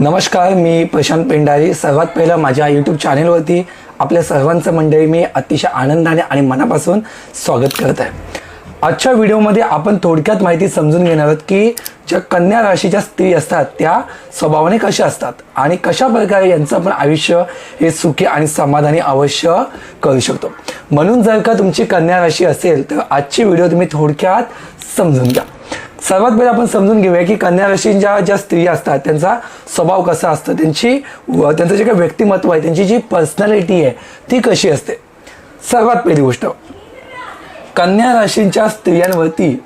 नमस्कार मी प्रशांत पेंडारी सर्वात पहिलं माझ्या यूट्यूब चॅनेलवरती आपल्या सर्वांचं मंडळी मी अतिशय आनंदाने आणि मनापासून स्वागत करत आहे. आजच्या व्हिडिओमध्ये आपण थोडक्यात माहिती समजून घेणार आहोत की ज्या कन्या राशीच्या स्त्री असतात त्या स्वभावाने कशा असतात आणि कशा प्रकारे यांचं आपण आयुष्य हे सुखी आणि समाधानी अवश्य करू शकतो. म्हणून जर का तुमची कन्या राशी असेल तर आजची व्हिडिओ तुम्ही थोडक्यात समजून घ्या. सर्वात पहिले आपण समजून घेऊया की कन्या राशींच्या ज्या स्त्री असतात त्यांचा स्वभाव कसा असतो त्यांची त्यांचं जे काही व्यक्तिमत्व आहे त्यांची जी पर्सनॅलिटी आहे ती कशी असते? सर्वात पहिली गोष्ट कन्या राशींच्या स्त्रियांवरती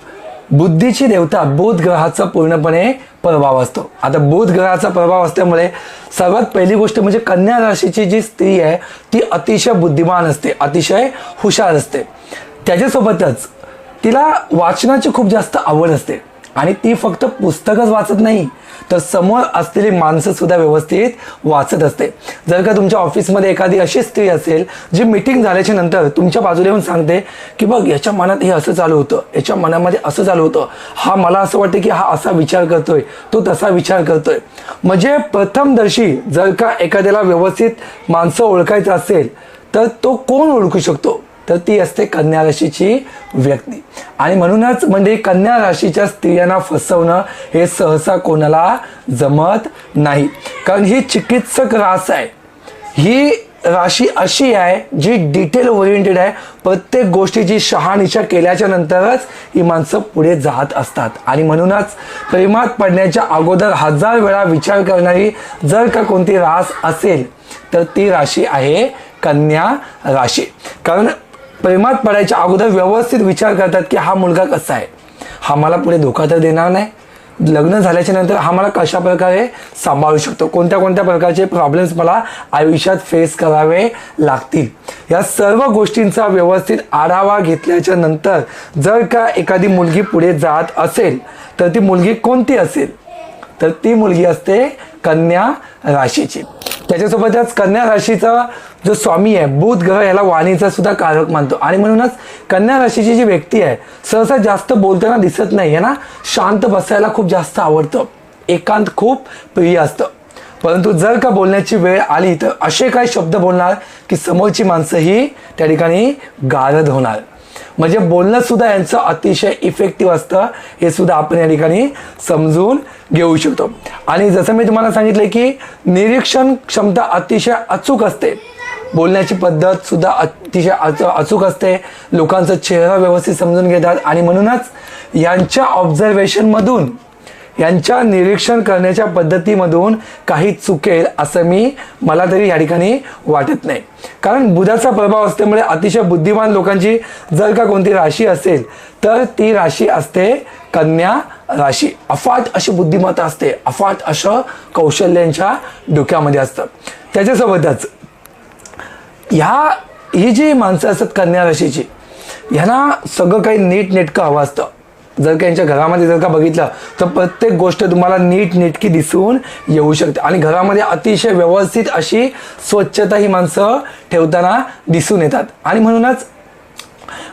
बुद्धीची देवता बुध ग्रहाचा पूर्णपणे प्रभाव असतो. आता बुध ग्रहाचा प्रभाव असल्यामुळे सर्वात पहिली गोष्ट म्हणजे कन्या राशीची जी स्त्री आहे ती अतिशय बुद्धिमान असते अतिशय हुशार असते. त्याच्यासोबतच तिला वाचनाची खूप जास्त आवड असते. आणि ती फक्त पुस्तकच वाचत नाही तर समोर असलेली माणसं सुद्धा व्यवस्थित वाचत असते. जर का तुमच्या ऑफिसमध्ये एखादी अशी स्त्री असेल जी मीटिंग झाल्याच्यानंतर तुमच्या बाजूला येऊन सांगते की बघ याच्या मनात हे असं चालू होतं याच्या मनामध्ये असं चालू होतं. हा मला असं वाटतं की हा असा विचार करतोय तो तसा विचार करतोय. म्हणजे प्रथमदर्शी जर का एखाद्याला व्यवस्थित माणसं ओळखायचं असेल तर तो कोण ओळखू शकतो? तर ती असते कन्या राशीची व्यक्ती. आणि म्हणूनच म्हणजे कन्या राशीच्या स्त्रियांना फसवणं हे सहसा कोणाला जमत नाही. कारण ही चिकित्सक रास आहे. ही राशी अशी आहे जी डिटेल ओरिएंटेड आहे. प्रत्येक गोष्टीची शहानिशा केल्याच्या नंतरच ही माणसं पुढे जात असतात. आणि म्हणूनच प्रेमात पडण्याच्या अगोदर हजार वेळा विचार करणारी जर का कोणती रास असेल तर ती राशी आहे कन्या राशी. कारण प्रेमात पडायच्या अगोदर व्यवस्थित विचार करतात की हा मुलगा कसा आहे. हा मला पुढे धोका तर देणार नाही. लग्न झाल्याच्यानंतर हा मला कशा प्रकारे सांभाळू शकतो? कोणत्या कोणत्या प्रकारचे प्रॉब्लेम्स मला आयुष्यात फेस करावे लागतील? या सर्व गोष्टींचा व्यवस्थित आढावा घेतल्याच्या नंतर जर का एखादी मुलगी पुढे जात असेल तर ती मुलगी कोणती असेल? तर ती मुलगी असते कन्या राशीची. त्याच्यासोबतच कन्या राशीचा जो स्वामी आहे बुध ग्रह याला वाणीचा सुद्धा कारक मानतो. आणि म्हणूनच कन्या राशीची जी व्यक्ती आहे सहसा जास्त बोलताना दिसत नाही आहे ना शांत बसायला खूप जास्त आवडतं. एकांत खूप प्रिय असतं. परंतु जर का बोलण्याची वेळ आली तर असे काही शब्द बोलणार की समोरची माणसं ही त्या ठिकाणी गारद होणार. म्हणजे बोलणं सुद्धा यांचं अतिशय इफेक्टिव्ह असतं. हे सुद्धा आपण या ठिकाणी समजून घेऊ शकतो. आणि जसं मी तुम्हाला सांगितलं की निरीक्षण क्षमता अतिशय अचूक असते. बोलण्याची पद्धत सुद्धा अतिशय अच अचूक असते. लोकांचा चेहरा व्यवस्थित समजून घेतात. आणि म्हणूनच यांच्या ऑब्झर्वेशनमधून यांच्या निरीक्षण करण्याच्या पद्धतीमधून काही चुकेल असं मी मला तरी या ठिकाणी वाटत नाही. कारण बुधाचा प्रभाव असल्यामुळे अतिशय बुद्धिमान लोकांची जर का कोणती राशी असेल तर ती राशी असते कन्या राशी. अफाट अशी बुद्धिमत्ता असते. अफाट असं कौशल्यांच्या डोक्यामध्ये असतं. त्याच्यासोबतच ह्या ही जी माणसं असतात कन्या राशीची ह्यांना सगळं काही नीट नेटकं हवं असतं. जर का यांच्या घरामध्ये जर का बघितलं तर प्रत्येक गोष्ट तुम्हाला नीट नेटकी दिसून येऊ शकते. आणि घरामध्ये अतिशय व्यवस्थित अशी स्वच्छता ही माणसं ठेवताना दिसून येतात. आणि म्हणूनच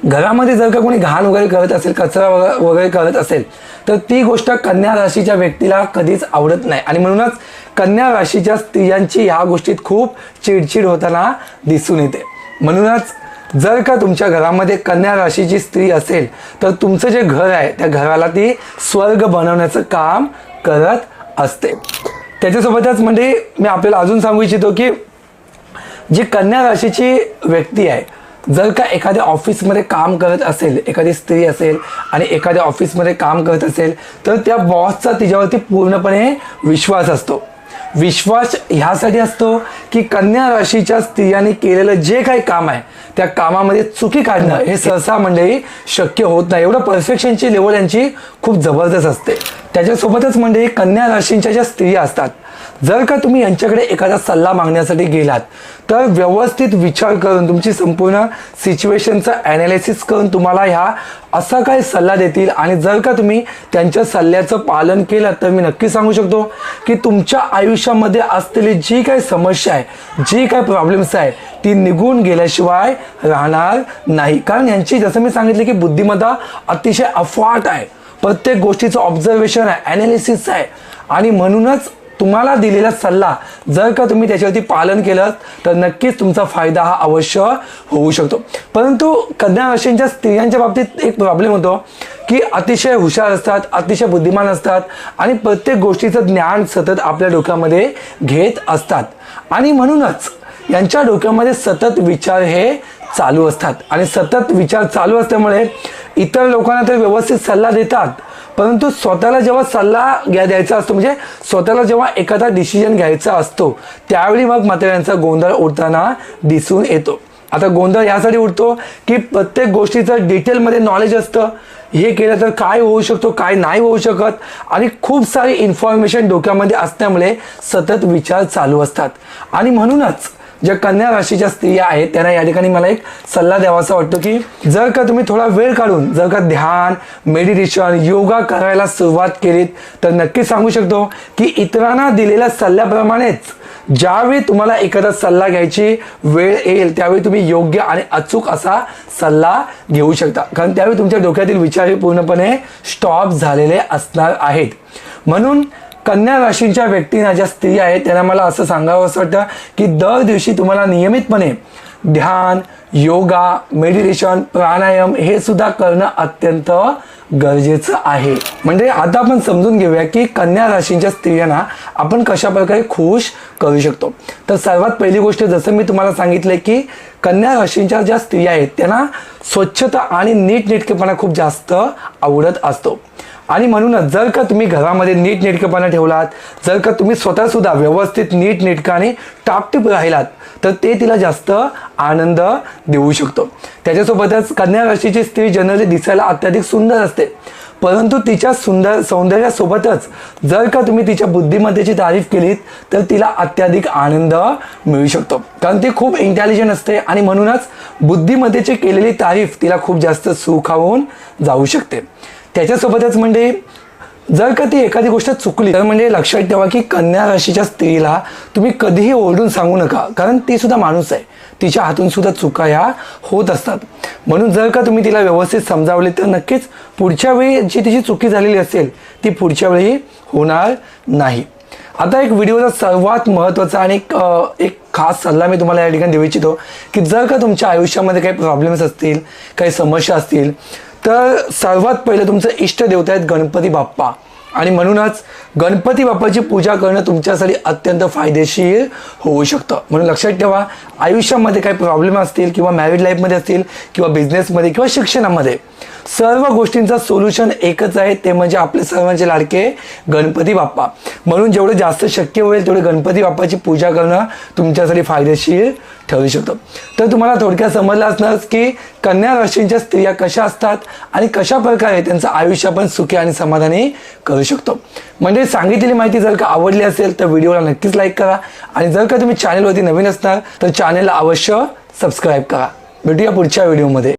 घरामध्ये जर का कोणी घाण वगैरे करत असेल कचरा वगैरे वगैरे करत असेल तर ती गोष्ट कन्या राशीच्या व्यक्तीला कधीच आवडत नाही. आणि म्हणूनच कन्या राशीच्या स्त्रियांची ह्या गोष्टीत खूप चिडचिड होताना दिसून येते. म्हणूनच जर का तुमच्या घरामध्ये कन्या राशीची स्त्री असेल तर तुमचं जे घर आहे त्या घराला ती स्वर्ग बनवण्याचं काम करत असते. त्याच्यासोबतच म्हणजे मी आपल्याला अजून सांगू इच्छितो की जी कन्या राशीची व्यक्ती आहे जर का एखाद्या ऑफिसमध्ये काम करत असेल एखादी स्त्री असेल आणि एखाद्या ऑफिसमध्ये काम करत असेल तर त्या बॉसचा तिच्यावरती पूर्णपणे विश्वास असतो. विश्वास ह्यासाठी असतो की कन्या राशीच्या स्त्रियांनी केलेलं जे काही काम आहे त्या कामामध्ये चुकी काढणं हे सहसा मंडळी शक्य होत नाही. एवढं परफेक्शनची लेवल यांची खूप जबरदस्त असते. त्याच्यासोबतच म्हणजे कन्या राशींच्या ज्या स्त्रिया असतात जर का तुम्ही यांच्याकडे एखादा सल्ला मागण्यासाठी गेलात तर व्यवस्थित विचार करून तुमची संपूर्ण सिच्युएशनचं ॲनालिसिस करून तुम्हाला ह्या असा काय सल्ला देतील. आणि जर का तुम्ही त्यांच्या सल्ल्याचं पालन केलं तर मी नक्की सांगू शकतो की तुमच्या आयुष्यामध्ये असलेली जी काही समस्या आहे जी काही प्रॉब्लेम्स आहे ती निघून गेल्याशिवाय राहणार नाही. कारण यांची जसं मी सांगितलं की बुद्धिमत्ता अतिशय अफाट आहे. प्रत्येक गोष्टीचं ऑब्झर्वेशन आहे ॲनालिसिस आहे. आणि म्हणूनच तुम्हाला दिलेला सल्ला जर का तुम्ही त्याच्यावरती पालन केलं तर नक्कीच तुमचा फायदा हा अवश्य होऊ शकतो. परंतु कन्या राशींच्या स्त्रियांच्या बाबतीत एक प्रॉब्लेम होतो की अतिशय हुशार असतात अतिशय बुद्धिमान असतात आणि प्रत्येक गोष्टीचं ज्ञान सतत आपल्या डोक्यामध्ये घेत असतात. आणि म्हणूनच यांच्या डोक्यामध्ये सतत विचार हे चालू असतात. आणि सतत विचार चालू असल्यामुळे इतर लोकांना ते व्यवस्थित सल्ला देतात. परंतु स्वतःला जेव्हा सल्ला घ्या द्यायचा असतो म्हणजे स्वतःला जेव्हा एखादा डिसिजन घ्यायचा असतो त्यावेळी मग मात्र यांचा गोंधळ उडताना दिसून येतो. आता गोंधळ यासाठी उडतो की प्रत्येक गोष्टीचं डिटेलमध्ये नॉलेज असतं. हे केलं तर काय होऊ शकतो काय नाही होऊ शकत? आणि खूप सारी इन्फॉर्मेशन डोक्यामध्ये असल्यामुळे सतत विचार चालू असतात. आणि म्हणूनच ज्या कन्या राशीच्या स्त्रिया आहेत त्यांना या ठिकाणी मला एक सल्ला द्यावासा वाटतो की जर का तुम्ही थोडा वेळ काढून जर का ध्यान मेडिटेशन योगा करायला सुरुवात केलीत तर नक्की सांगू शकतो की इतरांना दिलेल्या सल्ल्याप्रमाणेच ज्यावेळी तुम्हाला एखादा सल्ला घ्यायची वेळ येईल त्यावेळी तुम्ही योग्य आणि अचूक असा सल्ला घेऊ शकता. कारण त्यावेळी तुमच्या डोक्यातील विचार हे पूर्णपणे स्टॉप झालेले असणार आहेत. म्हणून कन्या राशींच्या व्यक्तींना ज्या स्त्री आहेत त्यांना मला असं सांगावं असं वाटतं की दर दिवशी तुम्हाला नियमितपणे ध्यान योगा मेडिटेशन प्राणायाम हे सुद्धा करणं अत्यंत गरजेचं आहे. म्हणजे आता आपण समजून घेऊया की कन्या राशींच्या स्त्रियांना आपण कशा प्रकारे खुश करू शकतो. तर सर्वात पहिली गोष्ट जसं मी तुम्हाला सांगितलं की कन्या राशींच्या ज्या स्त्रिया आहेत त्यांना स्वच्छता आणि नीटनेटकेपणा खूप जास्त आवडत असतो. आणि म्हणूनच जर का तुम्ही घरामध्ये नीटनेटकेपणा ठेवलात जर का तुम्ही स्वतःसुद्धा व्यवस्थित नीटनेटकाने टापटीप राहिलात तर ते तिला जास्त आनंद देऊ शकतो. त्याच्यासोबतच कन्या राशीची स्त्री जनरली दिसायला अत्याधिक सुंदर असते. परंतु तिच्या सुंदर सौंदर्यासोबतच जर का तुम्ही तिच्या बुद्धिमत्तेची तारीफ केलीत तर तिला अत्याधिक आनंद मिळू शकतो. कारण ती खूप इंटेलिजंट असते आणि म्हणूनच बुद्धिमत्तेची केलेली तारीफ तिला खूप जास्त सुखावून जाऊ शकते. त्याच्यासोबतच म्हणजे जर का ती एखादी गोष्ट चुकली तर म्हणजे लक्षात ठेवा की कन्या राशीच्या स्त्रीला तुम्ही कधीही ओरडून सांगू नका. कारण ती सुद्धा माणूस आहे. तिच्या हातून सुद्धा चुका ह्या होत असतात. म्हणून जर का तुम्ही तिला व्यवस्थित समजावले तर नक्कीच पुढच्या वेळी जी तिची चुकी झालेली असेल ती पुढच्या वेळी होणार नाही. आता एक व्हिडिओचा सर्वात महत्त्वाचा आणि एक एक खास सल्ला मी तुम्हाला या ठिकाणी देऊ इच्छितो की जर का तुमच्या आयुष्यामध्ये काही प्रॉब्लेम्स असतील काही समस्या असतील तर सर्वात पहिलं तुमचं इष्ट देवता आहेत गणपती बाप्पा. आणि म्हणूनच गणपती बाप्पाची पूजा करणं तुमच्यासाठी अत्यंत फायदेशीर होऊ शकतं. म्हणून लक्षात ठेवा आयुष्यामध्ये काही प्रॉब्लेम असतील किंवा मॅरिड लाईफमध्ये असतील किंवा बिझनेसमध्ये किंवा शिक्षणामध्ये सर्व गोष्टींचं सोल्युशन एकच आहे ते म्हणजे आपले सर्वांचे लाडके गणपती बाप्पा. म्हणून जेवढं जास्त शक्य होईल तेवढे गणपती बाप्पाची पूजा करणं तुमच्यासाठी फायदेशीर ठरवू शकतो. तर तुम्हाला थोडक्यात समजलं असणार की कन्या राशींच्या स्त्रिया कशा असतात आणि कशा प्रकारे त्यांचं आयुष्य आपण सुखी आणि समाधानी करू शकतो. म्हणजे सांगितलेली माहिती जर का आवडली असेल तर व्हिडिओला नक्कीच लाईक करा आणि जर का तुम्ही चॅनलवरती नवीन असणार तर चॅनलला अवश्य सबस्क्राईब करा. भेटूया पुढच्या व्हिडिओमध्ये.